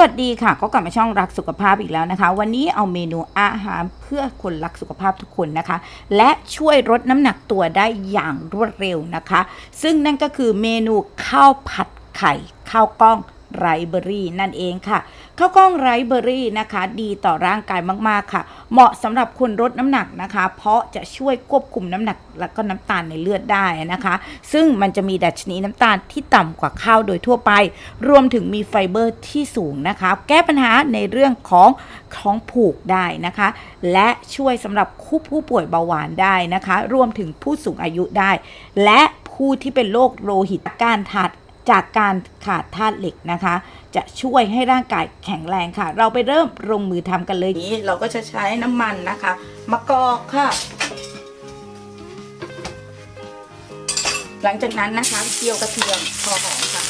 วัสดีค่ะก็กลับมาช่องรักสุขภาพอีกแล้วนะคะ วันนี้เอาเมนูอาหารเพื่อคนรักสุขภาพทุกคนนะคะ และช่วยลดน้ำหนักตัวได้อย่างรวดเร็วนะคะ ซึ่งนั่นก็คือเมนูข้าวผัดไข่ข้าวกล้อง ไรเบอรี่นั่นเองค่ะข้าวกล้องไรเบอรี่นะคะ ดีต่อร่างกายมากๆค่ะ เหมาะสำหรับคนลดน้ำหนักนะคะ เพราะจะช่วยควบคุมน้ำหนักและก็น้ำตาลในเลือดได้นะคะ ซึ่งมันจะมีดัชนีน้ำตาลที่ต่ำกว่าข้าวโดยทั่วไป รวมถึงมีไฟเบอร์ที่สูงนะคะ แก้ปัญหาในเรื่องของท้องผูกได้นะคะ และช่วยสำหรับคู่ผู้ป่วยเบาหวานได้นะคะ รวมถึงผู้สูงอายุได้ และผู้ที่เป็นโรคโลหิตการถาด จากการขาดธาตุเหล็กนะคะ จะช่วยให้ร่างกายแข็งแรงค่ะ เราไปเริ่มลงมือทำกันเลยนี้เราก็จะใช้น้ำมันนะคะมะกอกค่ะ หลังจากนั้นนะคะเจียวกระเทียมพอหอมค่ะ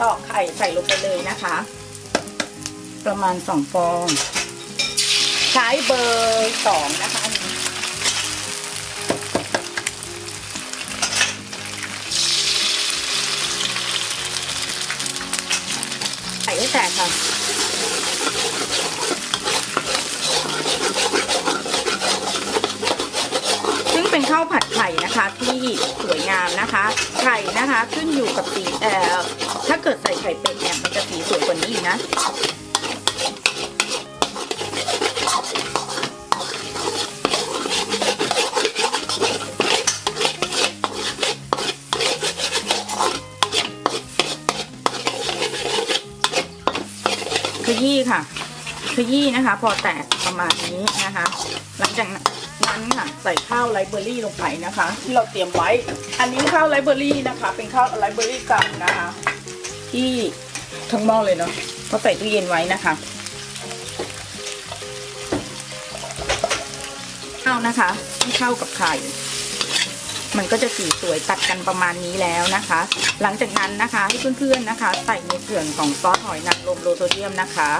ตอกไข่ใส่ลงไปเลยนะคะ ประมาณสองฟอง ใช้เบอร์สองนะคะ แตกค่ะซึ่งเป็นข้าวผัดไข่นะคะที่สวยงามนะคะไข่นะคะขึ้นอยู่กับสีเอ่อถ้าเกิดใส่ไข่เป็ดเนี่ยมันจะสีสวยกว่านี้อีกนะ ขยี้ค่ะขยี้นะคะ พอแตกประมาณนี้นะคะ หลังจากนั้นค่ะใส่ข้าวไรเบอรี่ลงไปนะคะ ที่เราเตรียมไว้ อันนี้ข้าวไรเบอรี่นะคะ เป็นข้าวไรเบอรี่กลับนะคะ ที่ทั้งหม้อเลยเนาะก็ใส่ตู้เย็นไว้นะคะข้าวนะคะให้เข้ากับไข่ มันก็จะสีสวยตัดกันประมาณนี้แล้วนะคะ หลังจากนั้นนะคะให้เพื่อนๆนะคะ ใส่ในส่วนของซอสหอยนางรมโลโซเดียมนะคะ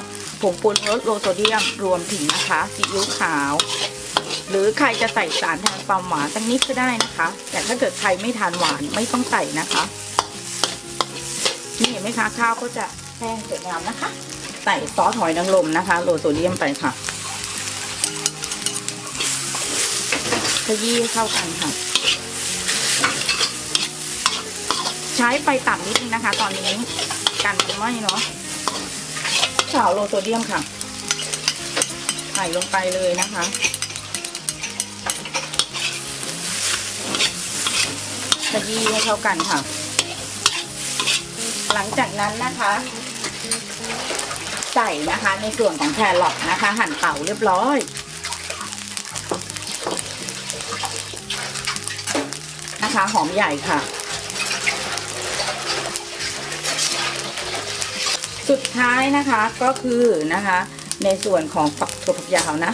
ผงปรุงรสโลโซเดียมรวมถึงนะคะซีอิ๊วขาว หรือใครจะใส่สารแทนความหวานสักนิดก็ได้นะคะ แต่ถ้าเกิดใครไม่ทานหวานไม่ต้องใส่นะคะนี่เห็นไหมคะข้าวก็จะแห้งสวยงามนะคะ ใส่ซอสหอยนางรมนะคะ โลโซเดียมไปค่ะขยี้เข้ากันค่ะ ใช้ไฟต่ำนิดนึงนะคะ ตอนนี้กันไม่เนาะขาวโลโซเดียมค่ะ ใส่ลงไปเลยนะคะ ขยี้ให้เข้ากันค่ะ หลังจากนั้นนะคะ ใส่นะคะในส่วนของแครอทนะคะ หั่นเต่าเรียบร้อยนะคะ หอมใหญ่ค่ะ สุดท้ายนะคะก็คือนะคะ ในส่วนของฝักถั่วฝักยาวนะ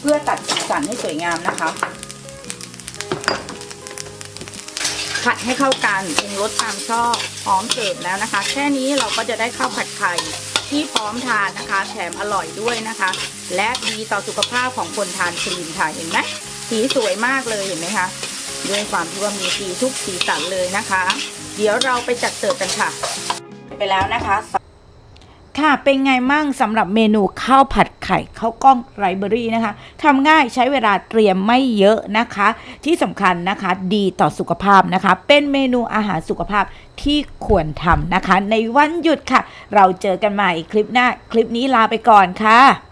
เพื่อตัดสีสันให้สวยงามนะคะ ผัดให้เข้ากันปรุงรสตามชอบพร้อมเสิร์ฟแล้วนะคะ แค่นี้เราก็จะได้ข้าวผัดไข่ที่พร้อมทานนะคะ แถมอร่อยด้วยนะคะ และดีต่อสุขภาพของคนทานคลีนค่ะเห็นไหมสีสวยมากเลยเห็นไหมคะด้วยความที่ว่ามีสีทุกสีสันเลยนะคะ เดี๋ยวเราไปจัดเสิร์ฟกันค่ะ ไปแล้วนะคะ ค่ะ เป็นไงมั่งสำหรับเมนูข้าวผัดไข่ข้าวกล้องไรเบอรี่นะคะทำง่ายใช้เวลาเตรียมไม่เยอะนะคะ ที่สำคัญนะคะดีต่อสุขภาพนะคะ เป็นเมนูอาหารสุขภาพที่ควรทำนะคะ ในวันหยุดค่ะ เราเจอกันใหม่คลิปหน้า คลิปนี้ลาไปก่อนค่ะ